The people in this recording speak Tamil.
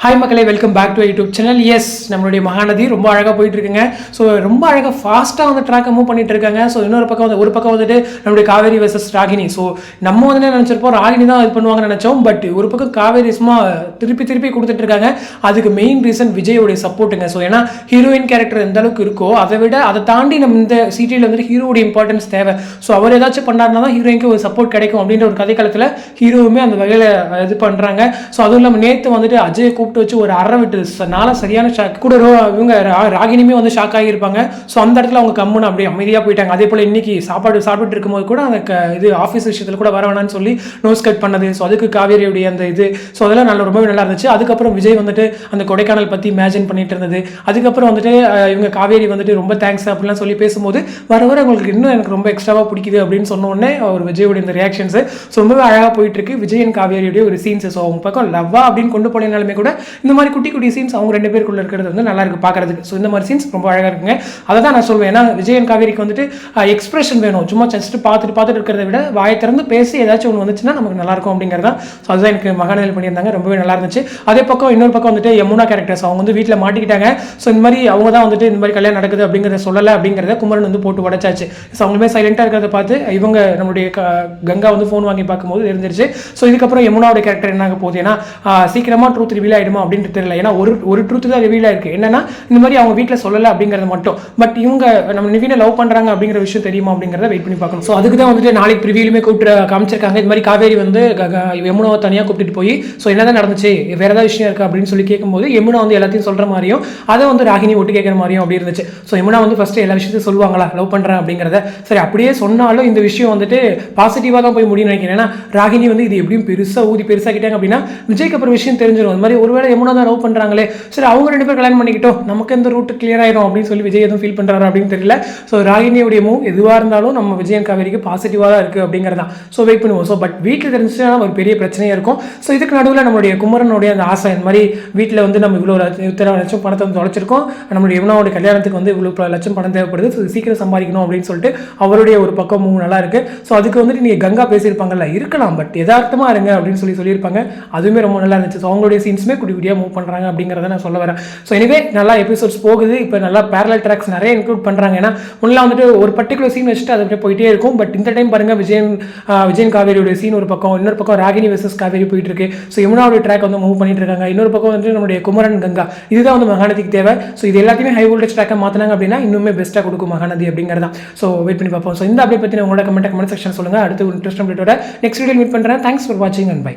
ஹாய் மக்களே welcome back to YouTube channel S நம்மளுடைய மகாநதி ரொம்ப அழகாக போயிட்டு இருக்குங்க ஸோ ரொம்ப அழகாக ஃபாஸ்ட்டாக வந்து ட்ராக்கை மூவ் பண்ணிட்டு இருக்காங்க ஸோ இன்னொரு பக்கம் வந்து ஒரு பக்கம் வந்துட்டு நம்மளுடைய காவேரி வர்சஸ் ராகினி. ஸோ நம்ம வந்து என்ன நினச்சிருப்போம்? ராகினி தான் இது பண்ணுவாங்கன்னு நினச்சோம். பட் ஒரு பக்கம் காவேரி சும்மா திருப்பி திருப்பி கொடுத்துட்டு இருக்காங்க அதுக்கு மெயின் ரீசன் விஜயோடைய சப்போர்ட்டுங்க ஸோ ஏன்னா ஹீரோயின் கேரக்டர் எந்த அளவுக்கு இருக்கோ அதை விட அதை தாண்டி நம்ம இந்த சீரியல் வந்துட்டு ஹீரோடைய இம்பார்ட்டன்ஸ் தேவை. ஸோ அவர் ஏதாச்சும் பண்ணாருன்னா தான் ஹீரோயினுக்கு ஒரு சப்போர்ட் கிடைக்கும் அப்படின்ற ஒரு கதைக்காலத்தில் ஹீரோவுமே அந்த வகையில் இது பண்ணுறாங்க ஸோ அதுவும் இல்லாமல் நேற்று வந்துட்டு அஜய் கூப்பிட்டு வச்சு ஒரு அரை விட்டு ச- சரியான ஷாக் கூட ரோ- இவங்க ரா- ராகினியுமே வந்து ஷாக் ஆகியிருப்பாங்க. ஸோ அந்த இடத்துல அவங்க கம்முன்னு அப்படியே அமைதியாக போயிட்டாங்க. அதே போல் இன்னைக்கு சாப்பாடு சாப்பிட்டு இருக்கும்போது கூட அந்த இது ஆஃபீஸ் விஷயத்தில் கூட வர வேணாம்னு சொல்லி நோஸ் கட் பண்ணது. ஸோ அதுக்கு காவேரியுடைய அந்த இது. ஸோ அதெல்லாம் நல்ல ரொம்பவே நல்லா இருந்துச்சு. அதுக்கப்புறம் விஜய் வந்துட்டு அந்த கொடைக்கானல் பற்றி இமேஜின் பண்ணிட்டு இருந்தது. அதுக்கப்புறம் வந்துட்டு இவங்க காவேரி வந்துட்டு ரொம்ப தேங்க்ஸ் அப்படிலாம் சொல்லி பேசும்போது வர வர உங்களுக்கு இன்னும் எனக்கு ரொம்ப எக்ஸ்ட்ராவாக பிடிக்குது அப்படின்னு சொன்ன உடனே அவர் விஜயோட இந்த ரியாக்ஷன்ஸ் ஸோ ரொம்பவே அழகாக போயிட்டு இருக்கு. விஜய் அண்ட் காவேரியுடைய ஒரு சீன்ஸ் ஸோ அவங்க பக்கம் லவ்வா அப்படின்னு கொண்டு போனாலுமே கூட இந்த மாதிரி குட்டி குட்டி சீன்ஸ் அவங்க ரெண்டு பேருக்குள்ள இருக்கிறது வந்து நல்லா இருக்கு பார்க்கறதுக்கு ஸோ இந்த மாதிரி சீன்ஸ் ரொம்ப அழகாக இருக்குங்க. அதை தான் நான் சொல்வேன். ஏன்னா விஜயன் காவேரிக்கு வந்துட்டு எக்ஸ்பிரஷன் வேணும். சும்மா ஜஸ்ட் பார்த்துட்டு பார்த்துட்டு இருக்கிறத விட வாயை திறந்து பேசி ஏதாச்சும் ஒன்று வந்துச்சுன்னா நமக்கு நல்லா இருக்கும் அப்படிங்கிறதா ஸோ அதுதான் எனக்கு மகாநிலை பண்ணியிருந்தாங்க. ரொம்பவே நல்லா இருந்துச்சு. அதே பக்கம் இன்னொரு பக்கம் வந்துட்டு யமுனா கேரக்டர்ஸ் அவங்க வந்து வீட்டில் மாட்டிக்கிட்டாங்க. ஸோ இந்த மாதிரி அவங்க தான் வந்துட்டு இந்த மாதிரி கல்யாணம் நடக்குது அப்படிங்கிறத சொல்லலை அப்படிங்கிறத குமரன் வந்து போட்டு உடைச்சாச்சு. ஸோ அவங்களுமே சைலண்டாக இருக்கிறத பார்த்து இவங்க நம்மளுடைய க- கங்கா வந்து ஃபோன் வாங்கி பார்க்கும்போது தெரிஞ்சிருச்சு. ஸோ இதுக்கப்புறம் யமுனாவுடைய கேரக்டர் என்ன ஆக போகுது? ஏன்னா சீக்கிரமாக சீக்கிரமா ட்ரூத் ரிவீல் ஆயிடுமா அப்படின்ட்டு தெரியல. ஏன்னா ஒரு ஒரு ட்ரூத் தான் ரிவீல் ஆயிருக்கு. என்னன்னா இந்த மாதிரி அவங்க வீட்டில் சொல்லலை அப்படிங்கிறது மட்டும். பட் இவங்க நம்ம நிவினை லவ் பண்ணுறாங்க அப்படிங்கிற விஷயம் தெரியுமா அப்படிங்கிறத வெயிட் பண்ணி பார்க்கணும். ஸோ அதுக்கு தான் வந்துட்டு நாளைக்கு ப்ரிவியூலுமே கூப்பிட்டு காமிச்சிருக்காங்க. இது மாதிரி காவேரி வந்து யமுனாவை தனியாக கூப்பிட்டு போய் ஸோ என்னதான் நடந்துச்சு வேற ஏதாவது விஷயம் இருக்கா அப்படின்னு சொல்லி கேட்கும்போது யமுனா வந்து எல்லாத்தையும் சொல்கிற மாதிரியும் அதை வந்து ராகினி ஒட்டு கேட்குற மாதிரியும் அப்படி இருந்துச்சு. ஸோ யமுனா வந்து ஃபஸ்ட்டு எல்லா விஷயத்தையும் சொல்லுவாங்களா லவ் பண்ணுறேன் அப்படிங்கிறத. சரி அப்படியே சொன்னாலும் இந்த விஷயம் வந்துட்டு பாசிட்டிவாக தான் போய் முடியும் நினைக்கிறேன். ஏன்னா ராகினி வந்து இது எப்படியும் பெருசாக ஊதி பெருசாக்கிட்டாங்க அப்படின்னா விஜய்க்கு அப்புறம் விஷயம் தெரிஞ்சிடும் அது மாதிரி ஒரு ஒருவேளை யமுனா தான் லவ் பண்ணுறாங்களே சரி அவங்க ரெண்டு பேரும் கல்யாணம் பண்ணிக்கிட்டோம். நமக்கு இந்த ரூட் கிளியர் ஆயிரும் அப்படின்னு சொல்லி விஜய் எதுவும் ஃபீல் பண்ணுறாரு அப்படின்னு தெரியல. ஸோ ராகினியுடைய மூவ் எதுவாக இருந்தாலும் நம்ம விஜயன் காவேரிக்கு பாசிட்டிவாக தான் இருக்கு அப்படிங்கிறதா. ஸோ வெயிட் பண்ணுவோம். ஸோ பட் வீட்டில் தெரிஞ்சுன்னா ஒரு பெரிய பிரச்சனையாக இருக்கும். ஸோ இதுக்கு நடுவில் நம்மளுடைய குமரனுடைய அந்த ஆசை இந்த மாதிரி வீட்டில் வந்து நம்ம இவ்வளோ இத்தனை லட்சம் பணத்தை வந்து தொலைச்சிருக்கோம். நம்மளுடைய யமுனாவுடைய கல்யாணத்துக்கு வந்து இவ்வளோ லட்சம் பணம் தேவைப்படுது. ஸோ சீக்கிரம் சம்பாதிக்கணும் அப்படின்னு சொல்லிட்டு அவருடைய ஒரு பக்கம் மூவ் நல்லா இருக்குது ஸோ அதுக்கு வந்துட்டு நீங்கள் கங்கா பேசியிருப்பாங்கல்ல இருக்கலாம். பட் எதார்த்தமாக இருங்க அப்படின்னு சொல்லி சொல்லியிருப்பாங்க. அதுவுமே ரொம்ப நல்லா இருந்துச்சு. ஸோ அவங்களுடைய சீன்ஸுமே குட்டி குட்டியாக மூவ் பண்ணுறாங்க அப்படிங்கிறத நான் சொல்ல வரேன். ஸோ எனவே நல்லா எபிசோட்ஸ் போகுது. இப்போ நல்லா பேரலல் ட்ராக்ஸ் நிறைய இன்க்ளூட் பண்ணுறாங்க ஏன்னா முன்னெல்லாம் வந்துட்டு ஒரு பர்டிகுலர் சீன் வச்சுட்டு அது அப்படியே போயிட்டே இருக்கும். பட் இந்த டைம் பாருங்க விஜயன் விஜயன் காவேரியோட சீன் ஒரு பக்கம் இன்னொரு பக்கம் ராகினி வெர்சஸ் காவேரி போயிட்டு இருக்கு. ஸோ யமுனாவுடைய ட்ராக் வந்து மூவ் பண்ணிட்டு இருக்காங்க. இன்னொரு பக்கம் வந்து நம்மளுடைய குமரன் கங்கா. இதுதான் வந்து மகாநதிக்கு தேவை. ஸோ இது எல்லாத்தையுமே ஹை வோல்டேஜ் ட்ராக்காக மாற்றினாங்க அப்படின்னா இன்னுமே பெஸ்ட்டாக கொடுக்கும் மகாநதி அப்படிங்கிறதான். ஸோ வெயிட் பண்ணி பார்ப்போம். ஸோ இந்த அப்படியே பற்றி உங்களோட கமெண்ட் கமெண்ட் செக்ஷன் சொல்லுங்கள் அடுத்து இன்ட்ரெஸ்ட் அப்டேட்டோட நெக்ஸ்ட் வீடியோ மீட் பண்ணுறேன் தேங்க்ஸ் ஃபார் வாட்சிங் அண்ட் பை